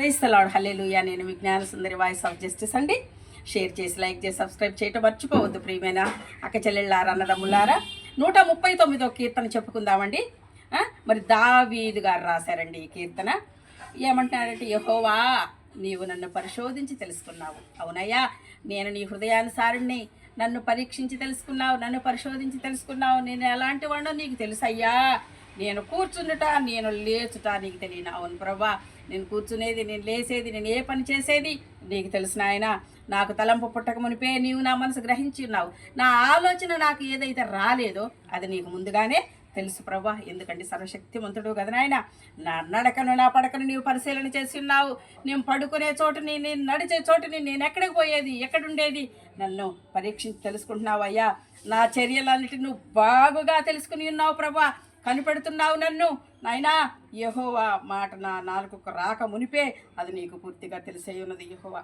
క్రైస్తలాడు hallelujah. నేను Vignana Sundari voice of justice అండి. Share చేసి లైక్ చేసి సబ్స్క్రైబ్ చేయటం మర్చిపోవద్దు ప్రియమైన అక్క చెల్లెళ్ళారా అన్నదమ్ములారా. నూట ముప్పై తొమ్మిదో కీర్తన చెప్పుకుందామండి. మరి దావీదు గారు రాశారండి ఈ కీర్తన. ఏమంటున్నారంటే యహోవా నీవు నన్ను పరిశోధించి తెలుసుకున్నావు. అవునయ్యా నేను నీ హృదయానుసారుణ్ణి నన్ను పరీక్షించి తెలుసుకున్నావు నన్ను పరిశోధించి తెలుసుకున్నావు. నేను ఎలాంటి వాడో నీకు తెలుసయ్యా. నేను కూర్చుండుట నేను లేచుట నీకు తెలియను అవును ప్రభా. నేను కూర్చునేది నేను లేసేది నేను ఏ పని చేసేది? నీకు తెలుసు ఆయన నాకు తలంపు పుట్టక మునిపే నీవు నా మనసు గ్రహించి ఉన్నావు. నా ఆలోచన నాకు ఏదైతే రాలేదో అది నీకు ముందుగానే తెలుసు ప్రభా. ఎందుకంటే సర్వశక్తివంతుడు కదా నాయన. నా నడకను నా పడకను నీవు పరిశీలన చేసి ఉన్నావు. నేను పడుకునే చోటుని నేను నడిచే చోటుని నేను ఎక్కడికి పోయేది ఎక్కడుండేది? నన్ను పరీక్షించి తెలుసుకుంటున్నావయ్యా. నా చర్యలన్నిటి నువ్వు బాగుగా తెలుసుకుని ఉన్నావు ప్రభా. కనిపెడుతున్నావు నన్ను. నాయనా యహోవా మాట నా నాలుగుకు రాక మునిపే అది నీకు పూర్తిగా తెలిసే ఉన్నది యహోవా.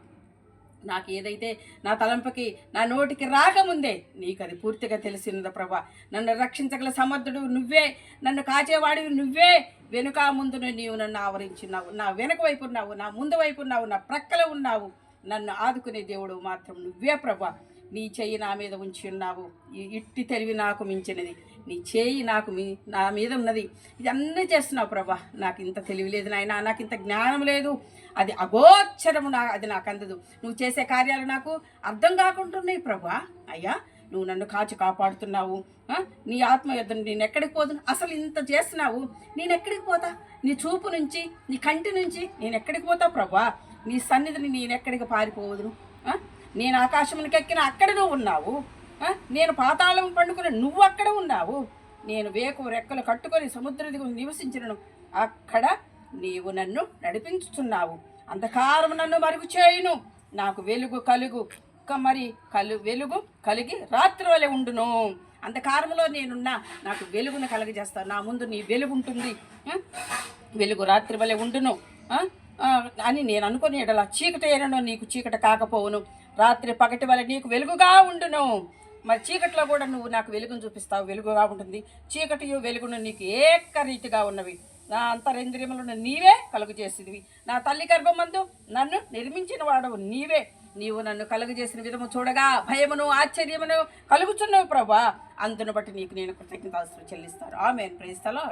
నాకు ఏదైతే నా తలంపకి నా నోటికి రాకముందే నీకు అది పూర్తిగా తెలిసినది ప్రభా. నన్ను రక్షించగల సమర్థుడు నువ్వే నన్ను కాచేవాడివి నువ్వే. వెనుక ముందును నీవు నన్ను ఆవరించున్నావు నా వెనుక వైపు ఉన్నావు నా ముందు వైపు ఉన్నావు నా ప్రక్కల ఉన్నావు. నన్ను ఆదుకునే దేవుడు మాత్రం నువ్వే ప్రభా. నీ చెయ్యి నా మీద ఉంచి ఉన్నావు. ఇట్టి తెలివి నాకు మించినది. నీ చేయి నాకు మీ నా మీద ఉన్నది. ఇదన్నీ చేస్తున్నావు ప్రభా. నాకు ఇంత తెలివి లేదు నాయన. నాకు ఇంత జ్ఞానం లేదు. అది అగోచరము నా అది నాకు అందదు. నువ్వు చేసే కార్యాలు నాకు అర్థం కాకుంటున్నాయి ప్రభా. అయ్యా నువ్వు నన్ను కాచి కాపాడుతున్నావు. నీ ఆత్మ యుద్ధం నేను ఎక్కడికి పోదును? అసలు ఇంత చేస్తున్నావు. నేను ఎక్కడికి పోతా? నీ చూపు నుంచి నీ కంటి నుంచి నేను ఎక్కడికి పోతా ప్రభా? నీ సన్నిధిని నేను ఎక్కడికి పారిపోవదును? నేను ఆకాశమునికి ఎక్కిన అక్కడ నువ్వు ఉన్నావు. నేను పాతాళం పండుకుని నువ్వు అక్కడ ఉన్నావు. నేను వేకు రెక్కలు కట్టుకొని సముద్ర దిగు నివసించినను. అక్కడ నీవు నన్ను నడిపించుచున్నావు. అంధకారం నన్ను మరుగు చేయును నాకు వెలుగు కలుగు. మరి కలు వెలుగు కలిగి రాత్రి వలె ఉండును. అంధకారంలో నేనున్నా. నాకు వెలుగును కలగజేస్తాను నా ముందు నీ వెలుగు ఉంటుంది. వెలుగు రాత్రి వలె ఉండును. అని నేను అనుకుని ఎడల చీకటి అయినను నీకు చీకట కాకపోవును. రాత్రి పగటి వల్ల నీకు వెలుగుగా ఉండును. మరి చీకట్లో కూడా నువ్వు నాకు వెలుగును చూపిస్తావు వెలుగుగా ఉంటుంది. చీకటియు వెలుగును నీకు ఏకరీతిగా ఉన్నవి. నా అంతరింద్రియములను నీవే కలుగు చేసినవి నా తల్లి గర్భమందు నన్ను నిర్మించిన వాడవు నీవే. నీవు నన్ను కలుగు చేసిన విధము చూడగా భయమును ఆశ్చర్యమును కలుగుచున్నవి ప్రభా. అందును బట్టి నీకు నేను కృతజ్ఞతాస్తులు చెల్లిస్తాను. ఆమె ప్రేస్తలో